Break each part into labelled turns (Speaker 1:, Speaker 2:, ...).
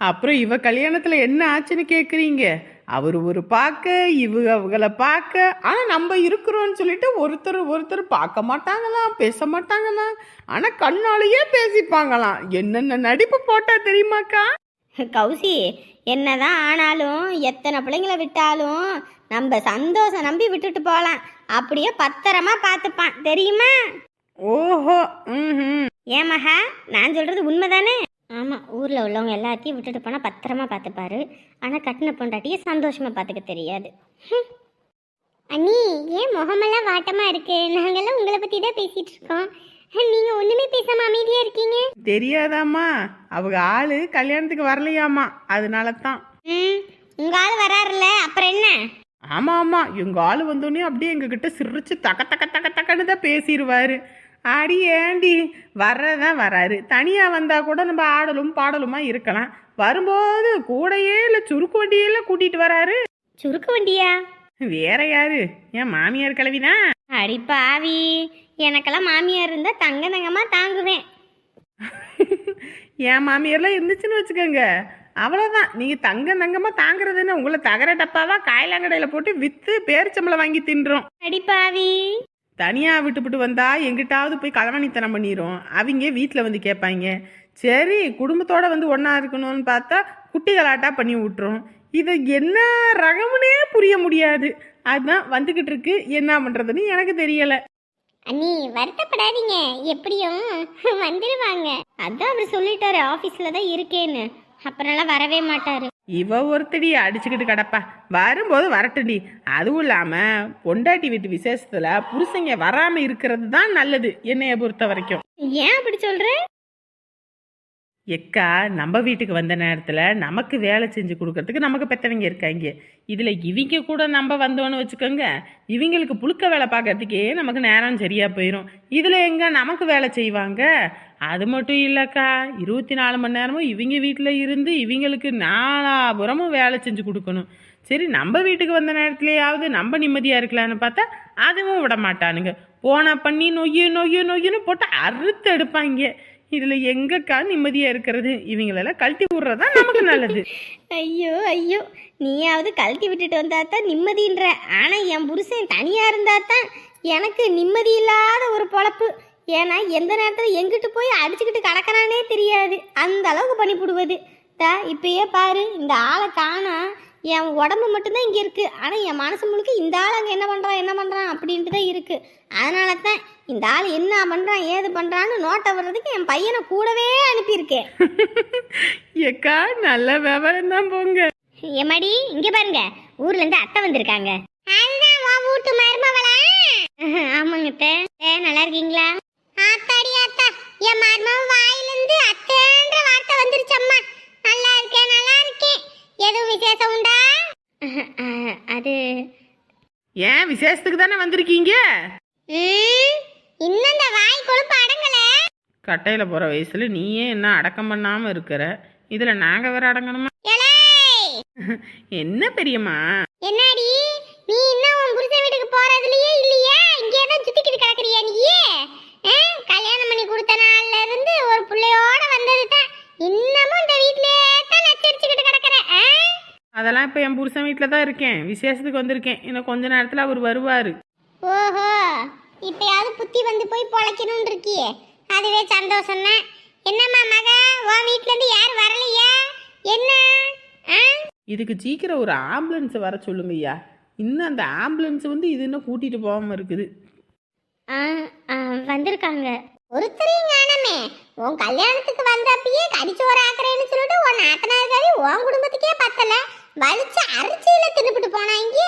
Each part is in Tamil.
Speaker 1: அப்புறம் இவ கல்யாணத்துல என்ன ஆச்சுன்னு கேக்குறீங்க? அவர் ஒரு பார்க்க இவ அவங்கள பார்க்க ஆனா நம்ம இருக்கிறோம்னு சொல்லிட்டு ஒருத்தர் ஒருத்தர் பார்க்க மாட்டாங்களாம் பேச மாட்டாங்களாம். ஆனா கண்ணாலேயே பேசிப்பாங்களாம். என்னென்ன நடிப்பு போட்டா தெரியுமாக்கா?
Speaker 2: கௌசி என்னதான் ஆனாலும் எத்தனை பிள்ளைங்கள விட்டாலும் நம்ம சந்தோஷம் நம்பி விட்டுட்டு போகலாம். அப்படியே பத்திரமா பார்த்துப்பான். தெரியுமா?
Speaker 1: ஓஹோ ம்
Speaker 2: ஏன் மகா நான் சொல்றது உண்மைதானே? ஆமாம் ஊரில் உள்ளவங்க எல்லாத்தையும் விட்டுட்டு போனால் பத்திரமா பார்த்துப்பாரு ஆனால் கட்டின பொண்டாட்டியை சந்தோஷமா பார்த்துக்க தெரியாது. அண்ணி ஏன் முகமெல்லாம் வாட்டமா இருக்கு? நாங்கெல்லாம் உங்களை பற்றி தான் பேசிட்டு இருக்கோம். நீங்கள் ஒன்றுமே பேசாம அமைதியாக இருக்கீங்க?
Speaker 1: தெரியாதாம்மா. அவங்க ஆளு கல்யாணத்துக்கு வரலையாமா அதனால தான்
Speaker 2: ம் உங்கள் ஆள் வராருல்ல அப்புறம் என்ன?
Speaker 1: ஆமா ஆமா எங்க ஆளு வந்தோடனே அப்படியே எங்ககிட்ட சிரிச்சு தக்க தக்க தக்க தக்கன்னு தான் பேசிடுவாரு அடி ஏண்டி வர்றதான் வராரு. தனியா வந்தா கூட நம்ம ஆடலும் பாடலுமா இருக்கலாம். வரும்போது கூடையே இல்லை சுருக்கு வண்டியில கூட்டிட்டு வராரு.
Speaker 2: சுருக்கு வண்டியா?
Speaker 1: வேற யாரு? என் மாமியார் கிளவினா?
Speaker 2: அடி பாவி. எனக்கெல்லாம் மாமியார் இருந்தா தங்க தங்கமா தாங்குவேன்.
Speaker 1: என் மாமியார்லாம் இருந்துச்சுன்னு வச்சுக்கோங்க. அவ்வளோதான் நீங்க தங்க தங்கமா தாங்குறதுன்னு உங்களை தகர டப்பாவா காயலாங்கடையில போட்டு வித்து பேரிச்சம்பளம் வாங்கி தின்றோம்.
Speaker 2: அடி தனியாக
Speaker 1: தனியா விட்டுப்புட்டு வந்தால் எங்கிட்டாவது போய் களவாணித்தனம் பண்ணிடும் அவங்க வீட்டில் வந்து கேட்பாங்க சரி குடும்பத்தோடு வந்து ஒன்றா இருக்கணும்னு பார்த்தா குட்டிகளாட்டாக பண்ணி விட்டுரும் இது என்ன ரகமுனே புரிய முடியாது. அதுதான் வந்துக்கிட்டு இருக்கு என்ன பண்ணுறதுன்னு எனக்கு தெரியலை.
Speaker 2: அண்ணி வருத்தப்படாதீங்க. எப்படியும் வந்துடுவாங்க அதான் அவர் சொல்லிட்டாரு ஆஃபீஸில் தான் இருக்கேன்னு. அப்புறம்லாம் வரவே மாட்டாரு.
Speaker 1: இவ ஒருத்தடி அடிச்சுக்கிட்டு கிடப்பா. வரும்போது வரட்டுடி. அதுவும் இல்லாம பொண்டாட்டி வீட்டு விசேஷத்துல புருஷங்க வராம இருக்கிறது தான் நல்லது என்னைய பொறுத்த வரைக்கும்.
Speaker 2: ஏன் அப்படி சொல்ற?
Speaker 1: எக்கா நம்ம வீட்டுக்கு வந்த நேரத்தில் நமக்கு வேலை செஞ்சு கொடுக்கறதுக்கு நமக்கு பெற்றவங்க இருக்காங்க. இதில் இவங்க கூட நம்ம வந்தோன்னு வச்சுக்கோங்க இவங்களுக்கு புழுக்க வேலை பார்க்கறதுக்கே நமக்கு நேரம் சரியாக போயிடும் இதில் எங்கே நமக்கு வேலை செய்வாங்க? அது மட்டும் இல்லைக்கா இருபத்தி நாலு மணி நேரமும் இவங்க வீட்டில் இருந்து இவங்களுக்கு நாலாபுரமும் வேலை செஞ்சு கொடுக்கணும். சரி நம்ம வீட்டுக்கு வந்த நேரத்துலையாவது நம்ம நிம்மதியாக இருக்கலான்னு பார்த்தா அதுவும் விட மாட்டானுங்க போன பண்ணி நொய்யு நொய்யு நொய்யுன்னு போட்டு அறுத்து எடுப்பாங்க. இதுல எங்கக்கா நிம்மதியா இருக்கிறது? இவங்களெல்லாம் கழட்டி விடுறதா நமக்கு நல்லது.
Speaker 2: ஐயோ ஐயோ நீயாவது கழட்டி விட்டுட்டு வந்தா தான் நிம்மதின்ற. ஆனா என் புருஷன் தனியா இருந்தா தான் எனக்கு நிம்மதி இல்லாத ஒரு பொழப்பு. ஏன்னா எந்த நேரத்தில் எங்கிட்டு போய் அடிச்சுக்கிட்டு கிடக்கறானே தெரியாது. அந்த அளவுக்கு பண்ணி போடுவது தா இப்பயே பாரு இந்த ஆளை காணா என் உடம்பு மட்டும்தான் இங்கே இருக்கு. ஆனால் என் மனசு முழுக்க இந்த ஆள் அங்கே என்ன பண்ணுறான் என்ன பண்ணுறான் அப்படின்ட்டு தான் இருக்கு. அதனால தான் இந்த ஆள் என்ன பண்ணுறான் ஏது பண்ணுறான்னு நோட்டை வர்றதுக்கு என் பையனை கூடவே அனுப்பியிருக்கேன்.
Speaker 1: எக்கா நல்ல விவரம் தான் போங்க.
Speaker 2: எம்மாடி இங்க பாருங்க. ஊர்ல இருந்து அத்தை வந்திருக்காங்க. வீட்டு மருமவளா ஆமாங்க அத்தை. நல்லா இருக்கீங்களா? ஆத்தாடி அத்தா என் மருமவ வாயில இருந்து அத்தைன்ற வார்த்தை வந்துருச்சம்மா நல்லா இருக்கேன் நல்லா இருக்கேன் எதுவும் விசேஷம் உண்டா? அது
Speaker 1: ஏன் விசேஷத்துக்கு தானே வந்திருக்கீங்க?
Speaker 2: இன்னும் இந்த வாய் கொழுப்பு அடங்கல.
Speaker 1: கட்டையில போற வயசுல நீயே என்ன அடக்கம் பண்ணாம இருக்கிற? இதுல நாங்க வேற அடங்கணுமா? என்ன பெரியம்மா?
Speaker 2: என்னடி? நீ இன்னும் உன் புருஷன் வீட்டுக்கு போறதுலயே இல்லையா? இங்கே தான் சுத்திக்கிட்டு கிடக்குறியா நீ ஆ? கல்யாணம் பண்ணி கொடுத்த நாள்ல இருந்து ஒரு பிள்ளையோட வந்தது தான் இன்னமும் இந்த வீட்லயே தான் நச்சரிச்சுக்கிட்டு கிடக்குற ஆ?
Speaker 1: அதெல்லாம் இப்ப என் புருஷன் வீட்டில் தான் இருக்கேன். விசேஷத்துக்கு வந்திருக்கேன். இன்னும் கொஞ்ச நேரத்துல அவர் வருவாரு.
Speaker 2: ஓஹோ இப்பயாவது புத்தி வந்து போய் பொழைக்கணும்னு இருக்கியே அதுவே சந்தோஷம் தான் என்னம்மா மக உன் வீட்ல இருந்து யாரும் வரலையா? என்ன?
Speaker 1: இதுக்கு சீக்கிரம் ஒரு ஆம்புலன்ஸ் வர சொல்லுங்க ஐயா. இன்னும் அந்த ஆம்புலன்ஸ் வந்து இது இன்னும் கூட்டிட்டு போகாம இருக்குது.
Speaker 2: வந்திருக்காங்க. ஒருத்தரையும் காணமே. உன் கல்யாணத்துக்கு வந்தப்பயே கடிச்சோறு ஆக்குறேன்னு சொல்லிட்டு உன் நாத்தனாருக்காவே உன் குடும்பத்துக்கே பத்தல. வலிச்சு அரிசியில தின்னுபிட்டு போனாங்க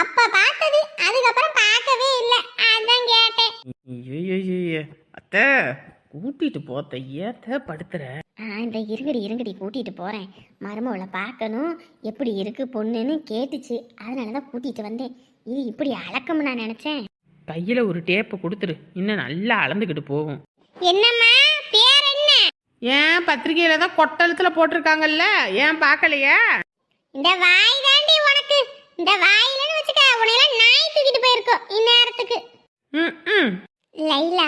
Speaker 2: அப்ப பார்த்தது அதுக்கப்புறம் பார்க்கவே இல்லை. அதான் கேட்டேன்.
Speaker 1: ஐயையையே. அத்தை கூட்டிட்டு போத்த. ஏத்த படுத்துற?
Speaker 2: இந்த இருங்கடி இருங்கடி கூட்டிட்டு போறேன். மருமவளை பார்க்கணும். எப்படி இருக்கு பொண்ணுன்னு கேட்டுச்சு. அதனால தான் கூட்டிட்டு வந்தேன். இது இப்படி அளக்கம்னு நான் நினைச்சேன்.
Speaker 1: கையில ஒரு டேப்பை கொடுத்துரு. இன்னும் நல்லா அளந்துக்கிட்டு போகும்.
Speaker 2: என்னம்மா? பேர் என்ன?
Speaker 1: ஏன் பத்திரிக்கையில தான் கொட்டழுத்துல போட்டிருக்காங்கல்ல? ஏன் பார்க்கலையா?
Speaker 2: இந்த வாய் தாண்டி உனக்கு. இந்த வாயிலன்னு வச்சுக்க உனையெல்லாம் நாய் தூக்கிட்டு போயிருக்கோம் இந்நேரத்துக்கு. லைலா.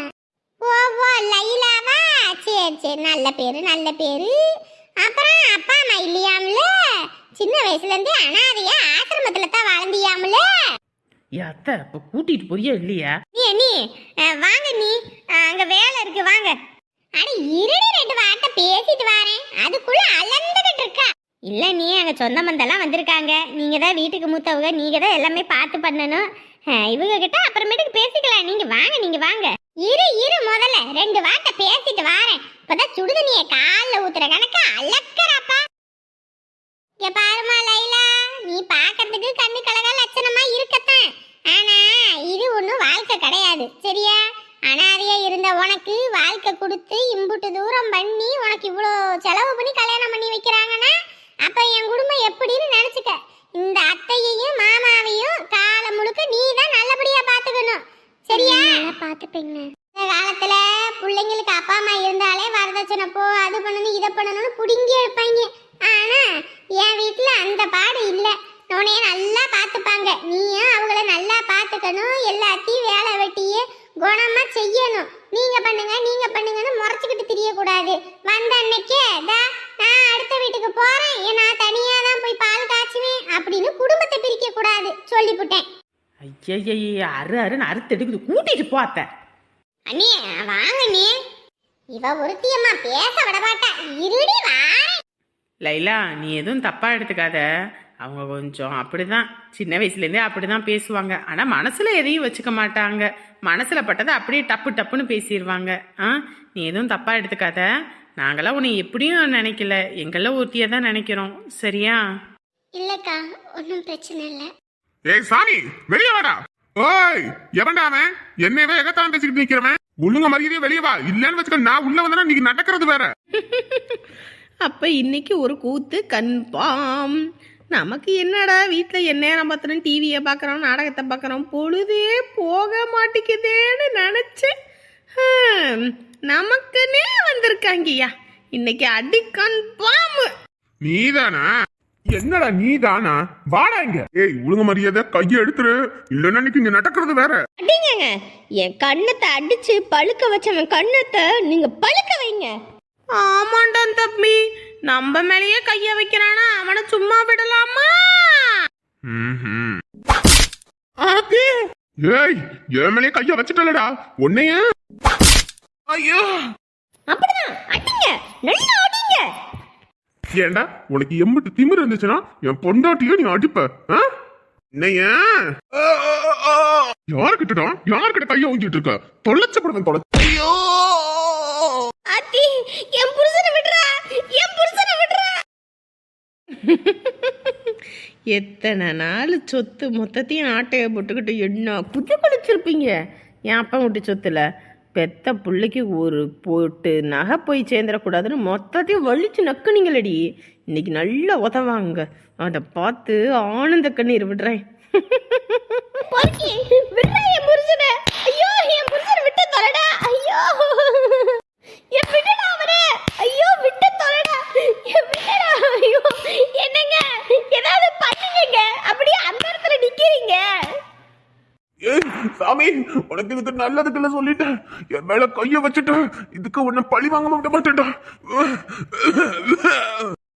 Speaker 2: ஓ ஓ லைலாவா? சரி சரி. நல்ல பேரு நல்ல பேரு. அப்புறம் அப்பா அம்மா இல்லையா வயசுல இருந்து அனாதையா ஆசிரமத்துல தான் வாழ்ந்தியாமுல?
Speaker 1: ஏ அத்தை இப்போ கூட்டிட்டு போறியா இல்லையா?
Speaker 2: நீ நீ வாங்க நீ. அங்க வேலை இருக்கு வாங்க. அட இருடி ரெண்டு வார்த்தை பேசிட்டு வரேன். இல்ல நீ அங்க சொந்த மந்தெல்லாம் வந்திருக்காங்க. நீங்கள் தான் வீட்டுக்கு மூத்தவங்க. நீங்க தான் எல்லாமே பார்த்து பண்ணணும். இவங்க கிட்ட அப்புறமேட்டுக்கு பேசிக்கலாம். நீங்கள் வாங்க நீங்கள் வாங்க. இரு இரு முதல்ல. ரெண்டு வார்த்தை பேசிட்டு வாரேன். இப்பதான் சுடுதண்ணிய கால்ல ஊத்துற கணக்கு? அலக்கறாப்பா. இங்கே பாருமா லைலா. நீ பார்க்கறதுக்கு கண்ணு கலகா லட்சணமா இருக்கத்தான். ஆனா இது ஒண்ணும் வாழ்க்கை கிடையாது. சரியா? அனாதையா இருந்த உனக்கு வாழ்க்கை கொடுத்து இம்புட்டு தூரம் பண்ணி உனக்கு இவ்வளோ செலவு பண்ணி கல்யாணம் பண்ணி வைக்கிறாங்கன்னா அப்ப என் குடும்பம் எப்படின்னு நினைச்சுக்க இந்த அத்தையையும் மாமாவையும் காலம் முழுக்க நீ தான் நல்லபடியா பாத்துக்கணும். சரியா? பாத்துப்பீங்க. இந்த காலத்துல பிள்ளைங்களுக்கு அப்பா அம்மா இருந்தாலே வரதட்சணை போ அது பண்ணணும் இதை பண்ணணும்னு புடுங்கி எடுப்பாங்க ஆனா என் வீட்டுல அந்த பாடு இல்ல உன்னைய நல்லா பார்த்துப்பாங்க நீயும் அவங்கள நல்லா பார்த்துக்கணும் எல்லாத்தையும் வேலை வெட்டியே குணமா செய்யணும் நீங்க பண்ணுங்க நீங்க பண்ணுங்கன்னு முறைச்சுக்கிட்டு தெரியக்கூடாது வந்த அன்னைக்கே "தா, நான் அடுத்த வீட்டுக்கு போறேன் ஏன் நான் தனியா தான் போய் பால் காய்ச்சுவேன் அப்படின்னு குடும்பத்தை பிரிக்க கூடாது சொல்லிவிட்டேன்
Speaker 1: ஐயா அரு அருன்னு அறுத்து எடுக்குது. கூட்டிட்டு போ அத்தை.
Speaker 2: அண்ணே வாங்க நீ இவ ஒருத்தியம்மா பேச விட மாட்டா இருடி வாரேன்.
Speaker 1: லைலா நீ எதுவும் தப்பா எடுத்துக்காத. அவங்க கொஞ்சம் அப்படிதான். சின்ன வயசுலேருந்தே அப்படிதான் பேசுவாங்க. ஆனால் மனசுல எதையும் வச்சுக்க மாட்டாங்க. மனசுல பட்டதை அப்படியே டப்பு டப்புன்னு பேசிடுவாங்க ஆ? நீ எதுவும் தப்பா எடுத்துக்காத. நாங்களாம் உன்னை எப்படியும் நினைக்கல. எங்கெல்லாம் ஒருத்தியை தான் நினைக்கிறோம். சரியா?
Speaker 2: இல்லக்கா ஒன்றும் பிரச்சனை இல்லை.
Speaker 3: ஏய் சாமி வெளியே வாடா. ஓய் எவன்டா அவன்? என்னையவே எகத்தான் பேசிக்கிட்டு நிக்கிறவன். ஒழுங்க மரியாதையே வெளியே வா. இல்லன்னு வச்சுக்க நான் உள்ள வந்தா நீங்க நடக்கிறது வேற.
Speaker 1: அப்ப இன்னைக்கு ஒரு கூத்து கன்பாம் நமக்கு என்னடா வீட்டில் என்ன நேரம் பார்த்துறோம் டிவியை பார்க்குறோம் நாடகத்தை பார்க்குறோம் பொழுதே போக மாட்டேங்குதேன்னு நினச்சேன். நமக்குன்னே வந்திருக்காங்கய்யா. இன்னைக்கு அடி கன்பாம்
Speaker 3: நீதானா? என்னடா நீதானா? வாடா இங்க. ஏய் ஒழுங்க மரியாதை கையை எடுத்துரு. இல்லன்னா இன்னைக்கு இங்க நடக்கிறது வேற.
Speaker 2: அடிங்கங்க. என் கண்ணத்தை அடிச்சு பழுக்க வச்சவன் கண்ணத்தை நீங்க பழுக்க வைங்க.
Speaker 1: ஆமாண்டா தம்பி. நம்ம மேலேயே கைய வைக்கிறானா? அவனை சும்மா விடலாமா.
Speaker 3: ஏய் என் மேலே கைய வச்சுட்டலடா. உன்னைய. ஐயோ.
Speaker 2: அப்படிதான். அடிங்க. நல்லா அடிங்க.
Speaker 3: ஏண்டா? உனக்கு எம்பிட்டு திமிரு இருந்துச்சுன்னா என் பொண்டாட்டிய நீ அடிப்ப யாருக்கிட்டடா யாருக்கிட்ட கைய ஊங்கிட்டு இருக்க? தொலைச்சப்படுவேன் தொலை ஐயோ!
Speaker 2: அத்தி என் புருஷனை விடுறா என் புருஷனை விடுறா.
Speaker 1: எத்தனை நாள் சொத்து மொத்தத்தையும் ஆட்டையை போட்டுக்கிட்டு என்ன குதி குளிச்சிருப்பீங்க என் அப்பா வீட்டு சொத்துல. பெத்த பிள்ளைக்கு ஒரு போட்டு நகை போய் சேர்ந்துடக்கூடாதுன்னு மொத்தத்தையும் வலிச்சு நக்குனீங்களடி. இன்னைக்கு நல்லா உதவாங்க. அதை பார்த்து ஆனந்த கண்ணீர் விடுறேன்
Speaker 2: பொறுக்கி விடுறா என் புருஷனை ஐயோ என் புருஷனை விட்டு தொலைடா ஐயோ என் விட்டுடா அவனை ஐயோ விட்டு தொலைடா என் விட்டுடா ஐயோ என்னங்க ஏதாவது பண்ணுங்க அப்படியே அந்த இடத்துல நிக்கிறீங்க
Speaker 3: ஏய், சாமி உனக்கு இதுக்கு நல்லதுக்குள்ள சொல்லிட்டேன் என் மேல கைய வச்சுட்டேன் இதுக்கு உன்னை பழி வாங்க விட மாட்டேன்டா.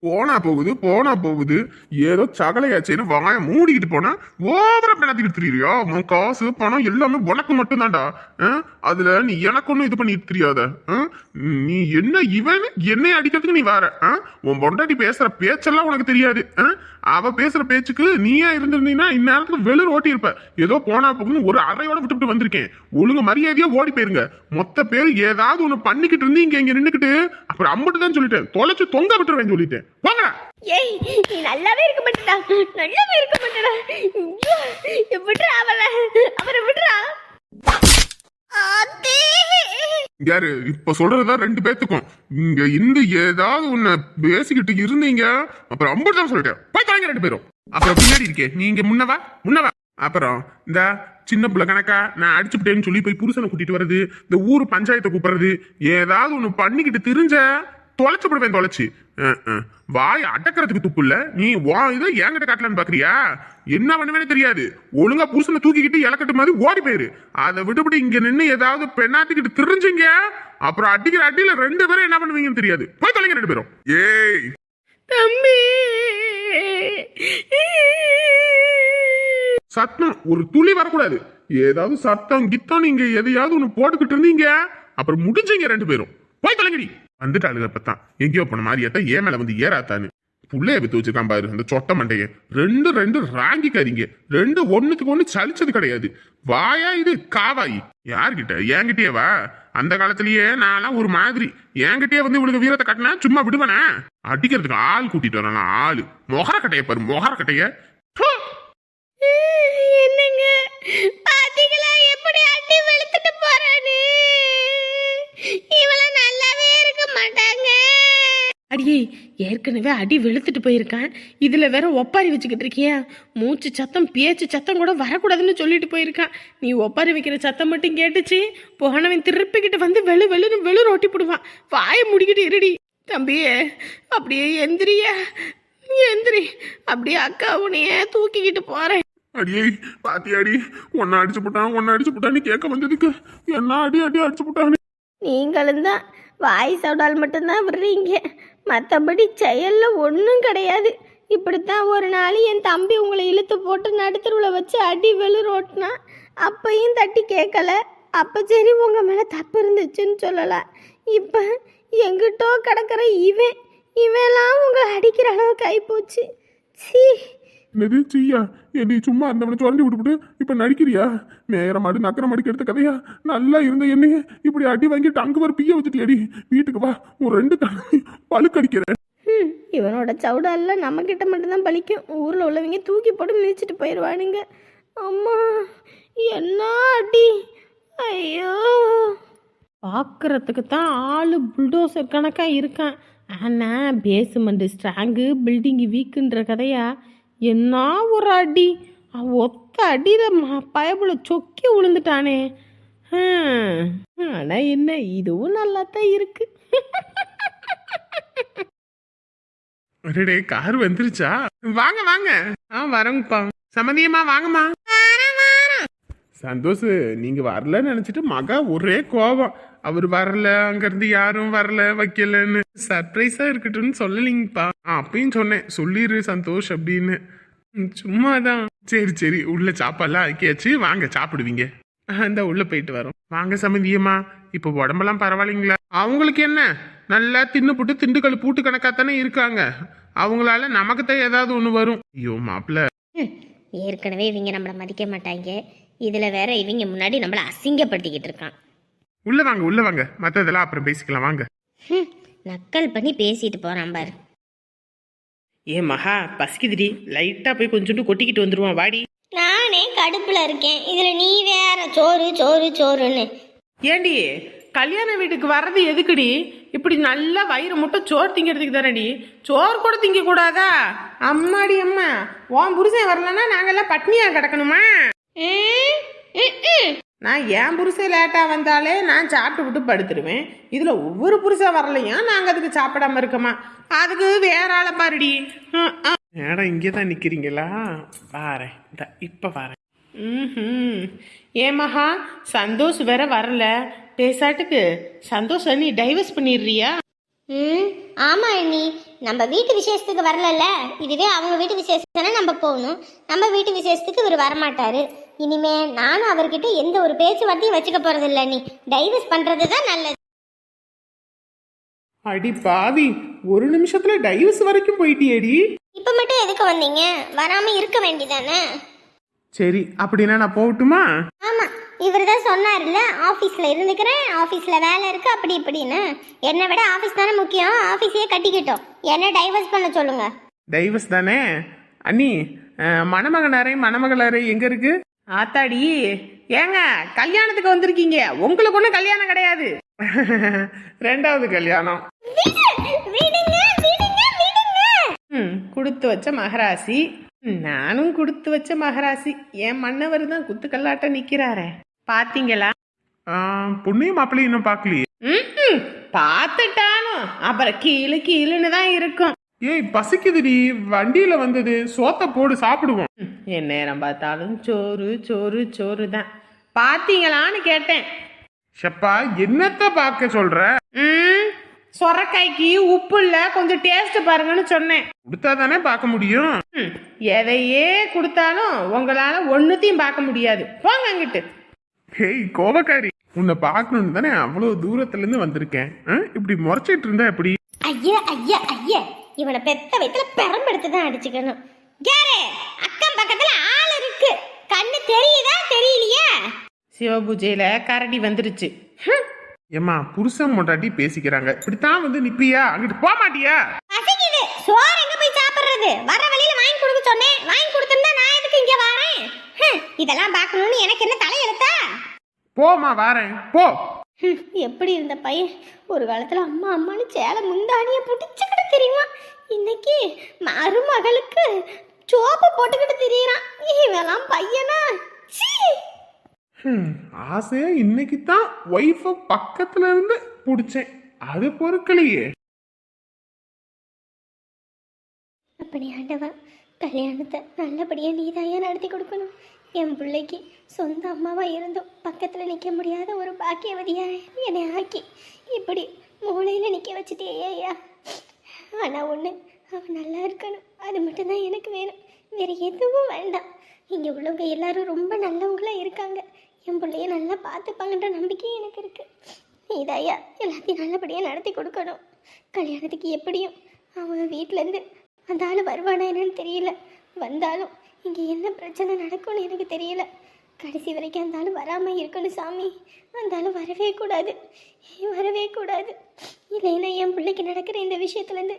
Speaker 3: போனா போகுது போனா போகுது. ஏதோ சகலையாச்சேன்னு வாய மூடிக்கிட்டு போனா ஓவரா நடத்திக்கிட்டு தெரியுறியா உன் காசு பணம் எல்லாமே உனக்கு மட்டும்தான்டா. ஆ? அதுல நீ எனக்கு ஒன்றும் இது பண்ணிட்டு தெரியாத ஆ? நீ என்ன இவன்? என்னை அடிக்கிறதுக்கு நீ வேற? ஆ? உன் பொண்டாட்டி பேசுற பேச்செல்லாம் உனக்கு தெரியாது. ஆ? அவ பேசுற பேச்சுக்கு நீயா இருந்திருந்தீங்கன்னா இந்நேரத்துக்கு வெளிர் ஓட்டி இருப்ப ஏதோ போனா போகுதுன்னு ஒரு அறையோட விட்டுவிட்டு வந்திருக்கேன். ஒழுங்கு மரியாதையா ஓடி போயிருங்க. மொத்த பேர் ஏதாவது ஒண்ணு பண்ணிக்கிட்டு இருந்து இங்க இங்க நின்னுக்கிட்டு அப்புறம் அம்பிட்டு தான் சொல்லிட்டேன். தொலைச்சு தொங்க விட்டுருவேன் சொல்லிட்டேன். வாங்க
Speaker 2: ஏய் நீ நல்லாவே இருக்க மாட்டடா. நல்லாவே இருக்க மாட்டடா. ஐயோ, விடுறா அவளை அவரை விடுறா. ஆத்தே
Speaker 3: யாரு? இப்ப சொல்றதுதான் ரெண்டு பேத்துக்கும். இங்க இருந்து ஏதாவது ஒண்ணு பேசிக்கிட்டு இருந்தீங்க. அப்புறம் அம்பது தான் சொல்லிட்டேன். போய் தொலைங்க ரெண்டு பேரும். அப்புறம் பின்னாடி இருக்கே. நீங்க முன்னவா? முன்னவா? அப்புறம் இந்த சின்ன பிள்ளை கணக்கா நான் அடிச்சுட்டேன்னு சொல்லி போய் புருஷனை கூட்டிட்டு வர்றது இந்த ஊர் பஞ்சாயத்தை கூப்பிடுறது ஏதாவது ஒண்ணு பண்ணிக்கிட்டு திரிஞ்ச தொலைச்சு அஹ், அஹ். வாய் அடக்கிறதுக்கு துப்பு இல்ல. நீ வா இதை என்கிட்ட காட்டலான்னு பாக்குறியா? என்ன பண்ணுவேன்னு தெரியாது. ஒழுங்கா புருஷனை தூக்கிக்கிட்டு இலக்கட்டு மாதிரி ஓடி போயிரு. அதை விட்டுவிட்டு இங்க நின்னு ஏதாவது பெண்ணாத்திக்கிட்டு திரிஞ்சீங்க. அப்புறம் அடிக்கிற அடியில ரெண்டு பேரும் என்ன பண்ணுவீங்கன்னு தெரியாது. போய் தொலைங்க ரெண்டு பேரும். ஏய்.
Speaker 1: தம்பி.
Speaker 3: சத்தம். ஒரு துளி வரக்கூடாது. ஏதாவது சத்தம் கித்தம் நீங்க எதையாவது ஒண்ணு போட்டுக்கிட்டு இருந்தீங்க. அப்புறம் முடிஞ்சீங்க ரெண்டு பேரும். போய் தொலைங்கடி. வந்துட்டாளுங்க அப்பதான் எங்கேயோ போன மாதிரியாத்தான் ஏன் மேல வந்து ஏறாத்தான்னு. புள்ளைய வித்து வச்சிருக்கான் பாரு அந்த சொட்ட மண்டைய. ரெண்டு ரெண்டு ராங்கி கறிங்க ரெண்டு ஒண்ணுத்துக்கு ஒண்ணு சலிச்சது கிடையாது. வாயா இது காவாயி. யார்கிட்ட? என்கிட்டயே வா. அந்த காலத்திலேயே நான்லாம் ஒரு மாதிரி. என்கிட்டயே வந்து இவளுக்கு வீரத்தை கட்டினா சும்மா விடுவனே? அடிக்கிறதுக்கு ஆள் கூட்டிட்டு வரலாம் ஆளு. மொகர கட்டைய பாரு மொகர கட்டைய.
Speaker 2: என்னங்க? பாத்தீங்களா? எப்படி அடி வெளுத்துட்டு போறானே? மாட்டாங்க.
Speaker 1: அடியே ஏற்கனவே அடி வெளுத்துட்டு போயிருக்கான். இதுல வேற ஒப்பாரி வச்சுக்கிட்டு இருக்கியா? மூச்சு சத்தம் பேச்சு சத்தம் கூட வரக்கூடாதுன்னு சொல்லிட்டு போயிருக்கான். நீ ஒப்பாரி வைக்கிற சத்தம் மட்டும் கேட்டுச்சு போனவன் திருப்பிக்கிட்டு வந்து வெளு வெளுன்னு வெளு ரொட்டி போடுவான். வாயை முடிக்கிட்டு இருடி. தம்பியே அப்படியே எந்திரியா. எந்திரி அப்படியே அக்கா உனைய தூக்கிக்கிட்டு போறேன்.
Speaker 3: அடியே பாத்தியாடி ஒன்ன அடிச்சு போட்டான் ஒன்ன அடிச்சு போட்டான்னு கேட்க வந்ததுக்கு என்ன அடி அடி அடிச்சு போட்டான்னு.
Speaker 2: நீங்களும் தான் வாய் சவுடால் மட்டும்தான் விடுறீங்க. மற்றபடி செயலில் ஒன்றும் கிடையாது. இப்படித்தான் ஒரு நாள் என் தம்பி உங்களை இழுத்து போட்டு நடுத்தருவில் வச்சு அடி வெளுரோட்டினா அப்பையும் தட்டி கேட்கல. அப்போ சரி உங்கள் மேலே தப்பு இருந்துச்சுன்னு சொல்லலாம் இப்போ எங்கிட்டோ கிடக்கிற இவன் இவன்லாம் உங்களை அடிக்கிற அளவுக்கு ஆகிப்போச்சு சீ.
Speaker 3: என்னது சீயா? என்னை சும்மா இருந்தவனை சொல்லி விட்டுவிட்டு இப்ப நடிக்கிறியா? நேரம் மாடு நக்கர மாடிக்கு எடுத்த கதையா? நல்லா இருந்த என்னைய இப்படி அடி வாங்கி டங்கு வர பிய வச்சுட்டு அடி வீட்டுக்கு வா ஒரு ரெண்டு பழுக்கடிக்கிறேன்.
Speaker 2: ம் இவனோட சவுடாலில் நம்மக்கிட்ட மட்டும்தான் பலிக்கும் ஊரில் உள்ளவங்க தூக்கி போட்டு மிதிச்சிட்டு போயிடுவானுங்க அம்மா என்ன அடி? ஐயோ.
Speaker 1: பார்க்கறதுக்கு தான் ஆளு புல்டோசர் கணக்காக இருக்கான். ஆனால் பேஸ்மெண்ட் ஸ்ட்ராங்கு பில்டிங்கு வீக்குன்ற கதையா? என்ன ஒரு அடி? ஒத்த அடியில் பயபுல சொக்கி விழுந்துட்டானே ஆனால் என்ன இதுவும் நல்லா தான் இருக்கு.
Speaker 3: அடடே கார் வந்துருச்சா? வாங்க வாங்க. ஆ வரங்கப்பா சம்மந்தியம்மா வாங்கம்மா. சந்தோஷ் நீங்க வரலன்னு நினைச்சிட்டு மகா ஒரே கோபம் அவர் வரல அங்கேருந்து யாரும் வரல வைக்கலன்னு. சர்ப்ரைஸா இருக்கட்டும்னு சொல்லலிங்கப்பா. அப்பயும் சொன்னேன் சொல்லிடு சந்தோஷ் அப்படின்னு. சும்மா சும்மாதான். சரி சரி உள்ள சாப்பாடுலாம் ஆக்கியாச்சு. வாங்க சாப்பிடுவீங்க. அந்த உள்ள போயிட்டு வரோம். வாங்க சமதியம்மா இப்போ உடம்பெல்லாம் பரவாயில்லைங்களா? அவங்களுக்கு என்ன? நல்லா தின்னு போட்டு திண்டுக்கல் பூட்டு கணக்காக தானே இருக்காங்க. அவங்களால நமக்கு தான் ஏதாவது ஒண்ணு வரும். ஐயோ மாப்பிள்ள.
Speaker 2: ஏற்கனவே இவங்க நம்மளை மதிக்க மாட்டாங்க. இதில் வேற இவங்க முன்னாடி நம்மளை அசிங்கப்படுத்திக்கிட்டு இருக்கான்.
Speaker 3: உள்ள வாங்க உள்ள வாங்க. மத்ததெல்லாம் அப்புறம் பேசிக்கலாம் வாங்க.
Speaker 2: நக்கல் பண்ணி பேசிட்டு போறான் பாரு.
Speaker 1: ஏ மகா பசிக்குதுடி. லைட்டாக போய் கொஞ்சோண்டு கொட்டிக்கிட்டு வந்துருவான் வாடி.
Speaker 2: நானே கடுப்புல இருக்கேன். இதுல நீ வேற சோறு சோறு சோறுன்னு.
Speaker 1: ஏண்டி கல்யாண வீட்டுக்கு வர்றது எதுக்குடி? இப்படி நல்லா வயிறு முட்டை சோறு திங்கிறதுக்கு தானடி? சோறு கூட திங்க கூடாதா? அம்மாடி அம்மா. உன் புருஷன் வரலன்னா நாங்கெல்லாம் பட்னியா கிடக்கணுமா?
Speaker 2: ம், ம், ம்.
Speaker 1: நான் என் புருஷன் லேட்டா வந்தாலே நான் சாப்பிட்டு விட்டு படுத்துருவேன். இதுல ஒவ்வொரு புருஷன் வரலையும் நாங்க அதுக்கு சாப்பிடாம இருக்கோமா? அதுக்கு வேற ஆளை பாருடி. மேடம் இங்கே தான் நிக்கிறீங்களா? வாரேன் இந்த இப்ப வாரேன் ம் ஏமஹா சந்தோஷ் வேற வரல. பேசாட்டுக்கு சந்தோஷ் நீ டைவர்ஸ் பண்ணிடுறியா?
Speaker 2: ம் ஆமா அண்ணி. நம்ம வீட்டு விசேஷத்துக்கு வரலல்ல. இதுவே அவங்க வீட்டு விசேஷத்துக்கு நம்ம போகணும். நம்ம வீட்டு விசேஷத்துக்கு இவர் வரமாட்டாரு. இனிமே நானும் அவர்கிட்ட எந்த ஒரு பேச்சுவார்த்தையும் வச்சுக்க போறது இல்ல நீ. டைவர்ஸ் பண்றது தான் நல்லது.
Speaker 1: அடி பாவி ஒரு நிமிஷத்துல டைவர்ஸ் வரைக்கும் போயிட்டியேடி?
Speaker 2: இப்ப மட்டும் எதுக்கு வந்தீங்க? வராம இருக்க வேண்டியதானே?
Speaker 1: சரி அப்படின்னா நான் போகட்டுமா?
Speaker 2: ஆமா இவர் தான் சொன்னார்ல ஆஃபீஸில் இருந்துக்கிறேன் ஆஃபீஸில் வேலை இருக்கு அப்படி இப்படின்னு. என்னை விட ஆஃபீஸ் தானே முக்கியம் ஆஃபீஸையே கட்டிக்கிட்டோம். என்ன டைவர்ஸ் பண்ண சொல்லுங்க?
Speaker 1: டைவர்ஸ் தானே? அண்ணி மணமகனாரே மணமகளாரே எங்க இருக்கு? ஆத்தாடி ஏங்க கல்யாணத்துக்கு வந்திருக்கீங்க. உங்களுக்கு ஒன்றும் கல்யாணம் கிடையாது. ரெண்டாவது கல்யாணம்.
Speaker 2: விடுங்க விடுங்க விடுங்க.
Speaker 1: ம் கொடுத்து வச்ச மகராசி. நானும் கொடுத்து வச்ச மகராசி. என் மன்னவர் தான் குத்துக்கல்லாட்ட நிக்கிறாரே. பாத்தீங்களா?
Speaker 3: பொண்ணையும் மாப்பிள்ளையும் இன்னும் பார்க்கலையே
Speaker 1: ம் பார்த்துட்டாலும் அப்புறம் கீழே கீழுன்னு தான் இருக்கும்.
Speaker 3: ஏய் பசிக்குதுடி. வண்டியில வந்தது. சோத்த போடு சாப்பிடுவோம்.
Speaker 1: என் நேரம் பார்த்தாலும் சோறு சோறு சோறு தான் பாத்தீங்களான்னு கேட்டேன்.
Speaker 3: ஷப்பா என்னத்த பார்க்க சொல்ற?
Speaker 1: ம் சொரக்காய்க்கு உப்பு இல்ல கொஞ்சம் டேஸ்ட் பாருங்கன்னு சொன்னேன்.
Speaker 3: கொடுத்தா தானே பார்க்க முடியும்?
Speaker 1: ம், எதையே கொடுத்தாலும் உங்களால் ஒன்றுத்தையும் பார்க்க முடியாது. போங்க அங்கிட்டு.
Speaker 3: ஹேய் கோபக்காரி உன்னை பார்க்கணும்னு தானே அவ்வளவு தூரத்துல இருந்து வந்திருக்கேன். ஆ? இப்படி முறைச்சிட்டு இருந்தா எப்படி?
Speaker 2: ஐயா ஐயா ஐயா இவனை பெத்த வயித்துல பெரம்பெடுத்து தான் அடிச்சுக்கணும். கேரு அக்கம் பக்கத்துல ஆள் இருக்கு. கண்ணு தெரியுதா தெரியலையா?
Speaker 1: சிவபூஜையில் கரடி வந்துருச்சு.
Speaker 3: ஏம்மா புருஷன் மொட்டாட்டி பேசிக்கிறாங்க. இப்படித்தான் வந்து நிப்பியா? அங்கிட்டு போக மாட்டியா?
Speaker 2: பசிக்குது. சோறு எங்க போய் சாப்பிடுறது? வர வழியில வாங்கி கொடுக்க சொன்னேன். வாங்கி கொடுத்திருந்தா நான் எதுக்கு இங்க வரேன்? இதெல்லாம் பார்க்கணும்னு எனக்கு என்ன தலையெழுத்தா?
Speaker 3: போமா வாரேன். போ.
Speaker 2: எப்படி இருந்த பையன்? ஒரு காலத்துல அம்மா அம்மான்னு சேலை முந்தானிய பிடிச்சுக்கிட்டு தெரியுமா? இன்னைக்கு மருமகளுக்கு சோப்பு போட்டுக்கிட்டு திரியறான். இவெல்லாம் பையனா? சீ!
Speaker 3: ஹம், ஆசையா இன்னைக்கு தான் ஒய்ஃப பக்கத்துல இருந்து புடிச்சேன். அது பொறுக்கலையே.
Speaker 2: அப்படி ஆண்டவா கல்யாணத்தை நல்லபடியாக நீதாயா நடத்தி கொடுக்கணும். என் பிள்ளைக்கு சொந்த அம்மாவா இருந்தும் பக்கத்தில் நிற்க முடியாத ஒரு பாக்கியவதியா என்னை ஆக்கி இப்படி மூளையில் நிற்க வச்சுட்டேயா ஆனால் ஒன்று அவன் நல்லா இருக்கணும். அது மட்டும்தான் எனக்கு வேணும். வேறு எதுவும் வேண்டாம். இங்கே உள்ளவங்க எல்லாரும் ரொம்ப நல்லவங்களாக இருக்காங்க. என் பிள்ளைய நல்லா பார்த்துப்பாங்கன்ற நம்பிக்கை எனக்கு இருக்குது நீதாயா எல்லாத்தையும் நல்லபடியாக நடத்தி கொடுக்கணும். கல்யாணத்துக்கு எப்படியும் அவன் வீட்டிலேருந்து அந்த ஆள் வருவானா என்னன்னு தெரியல. வந்தாலும் இங்கே என்ன பிரச்சனை நடக்கும்னு எனக்கு தெரியல. கடைசி வரைக்கும் அந்த ஆள் வராமல் இருக்கணும் சாமி. அந்த ஆள் வரவே கூடாது. வரவே கூடாது? இல்லைன்னா என் பிள்ளைக்கு நடக்கிற இந்த விஷயத்துலேருந்து